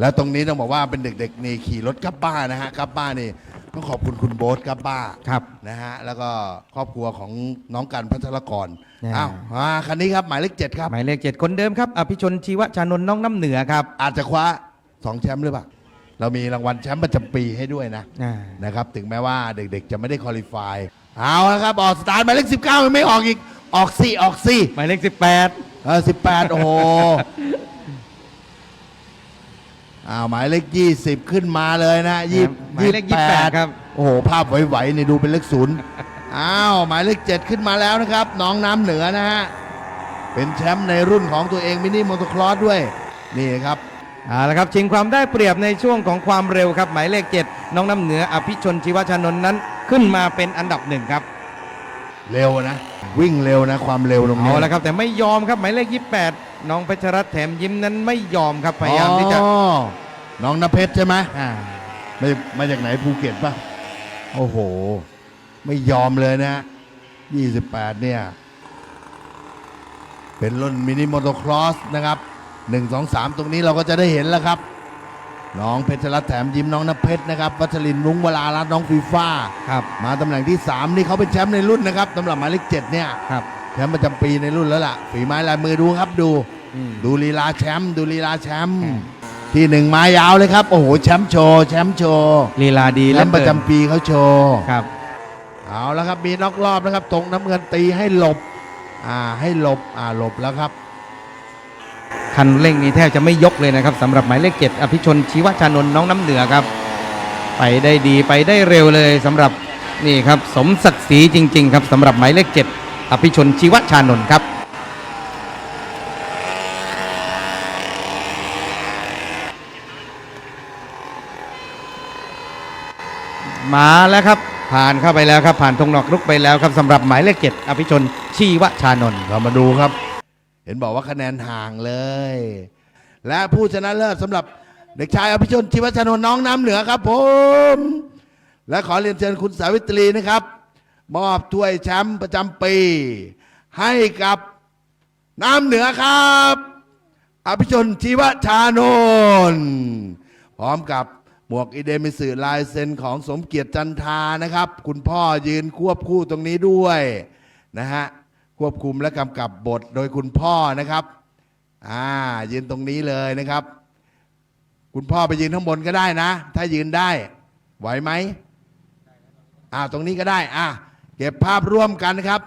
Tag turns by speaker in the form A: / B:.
A: แล้วตรงนี้ต้องบอกว่าเป็นเด็กๆนี่ขี่รถกลับบ้านนะฮะกลับบ้านนี่ต้องขอบคุณคุณโบ๊ทกลับบ้า
B: ครับ
A: นะฮะแล้วก็ครอบครัวของน้องกันพัทรกร
B: เนี่ย
A: อ้าวมาคันนี้ครับหมายเลขเจ็ดครับ
B: หมายเลขเจ็ดคนเดิมครับอภิชนชีวชานนท์น้องน้ำเหนือครับ
A: อาจจะคว้าสองแชมป์หรือเปล่าเรามีรางวัลแชมป์ประจำปีให้ด้วยนะ
B: อ่า
A: นะครับถึงแม้ว่าเด็กๆจะไม่ได้คอลี่ฟายเอาละครับ ออกสตาร์ทหมายเลขสิบเก้ายังไม่ออกอีก ออกสี่ออกสี่
B: หมายเลขสิบแปด
A: เออสิบแปดโอ้โห อ้าวหมายเลขยี่สิบขึ้นมาเลยนะยี่
B: หมายเลขยี่สิบแปดครับ
A: โอ้โห ภาพไหวๆนี่ดูเป็นเลขศูนย์อ้าวหมายเลขเจ็ดขึ้นมาแล้วนะครับ น้องน้ำเหนือนะฮะ เป็นแชมป์ในรุ่นของตัวเองมินิมอเตอร์คลอสด้วย นี่ครับ
B: เอาละครับชิงความได้เปรียบในช่วงของความเร็วครับ หมายเลขเจ็ดน้องน้ำเหนืออภิชนชีวชานนท์นั้นขึ้นมาเป็นอันดับหนึ่งครับ
A: เร็วนะ วิ่งเร็วนะ ความเร็วตรงนี้
B: เอาละครับแต่ไม่ยอมครับหมายเลขยี่แปด น้องเพชรรัตน์แถมยิ้มนั้นไม่ยอมครับพยายามที่จะ
A: อ๋อน้องนเพชรใช่ไหม
B: อ่า
A: มามาจากไหนภูเก็ตป่ะโอ้โห ไม่ยอมเลยนะ 28 เนี่ย เป็นรุ่นมินิมอเตอร์ครอสนะครับ 1 2 3 ตรงนี้เราก็จะได้เห็นแล้วครับ น้องเพชรรัตน์แถมยิ้มน้องนเพชรนะครับ วัชรินทร์รุ้งเวลารัตน์น้องฟีฟ่า
B: ครับ
A: มาตำแหน่งที่ 3 นี่เขาเป็นแชมป์ในรุ่นนะครับสำหรับหมายเลข7เนี่ย
B: ครับ
A: แชมป์ประจำปีในรุ่นแล้วล่ะ ฝีไม้ลายมือดูครับดู
B: อืม
A: ดูลีลาแชมป์ดูลีลาแชมป์
B: อืม
A: ที่หนึ่งมายาวเลยครับ โอ้โห แชมป์โชว์แชมป์โชว์
B: ลีลาดี
A: แช
B: แล้ว
A: มป์ประจำปีเขาโชว์
B: ครับ
A: เอาแล้วครับมีน็อกรอบนะครับตรงน้ำเงินตีให้หลบ อ่าให้หลบอ่าหลบแล้วครับ
B: คันเร่งนี้แทบจะไม่ยกเลยนะครับสำหรับหมายเลขเจ็ดอภิชนชีวชานนท์น้องน้ำเหนือครับ ไปได้ดีไปได้เร็วเลยสำหรับนี่ครับสมศักดิ์ศรีจริง ๆ ครับสำหรับหมายเลขเจ็ดอภิชนชีวชานนท์ครับ มาแล้วครับ ผ่านเข้าไปแล้วครับ ผ่านธงนอกรุกไปแล้วครับสำหรับหมายเลขเจ็ดอภิชนชีวชานนท์
A: เรามาดูครับ เห็นบอกว่าคะแนนห่างเลย และผู้ชนะเลิศสำหรับเด็กชายอภิชนชีวชานนท์น้องน้ำเหนือครับผม และขอเรียนเชิญคุณสาวิตรีนะครับ มอบถ้วยแชมป์ประจำปี ให้กับน้ำเหนือครับ อภิชนชีวชานนท์พร้อมกับ หมวกอีเดมิสึลายเซ็นของสมเกียรติจันทานะครับ คุณพ่อยืนควบคู่ตรงนี้ด้วยนะฮะควบคุมและกำกับบทโดยคุณพ่อนะครับอ่ายืนตรงนี้เลยนะครับ คุณพ่อไปยืนข้างบนก็ได้นะ ถ้ายืนได้ไหวไหมอ่าตรงนี้ก็ได้อะเก็บภาพร่วมกันนะครับ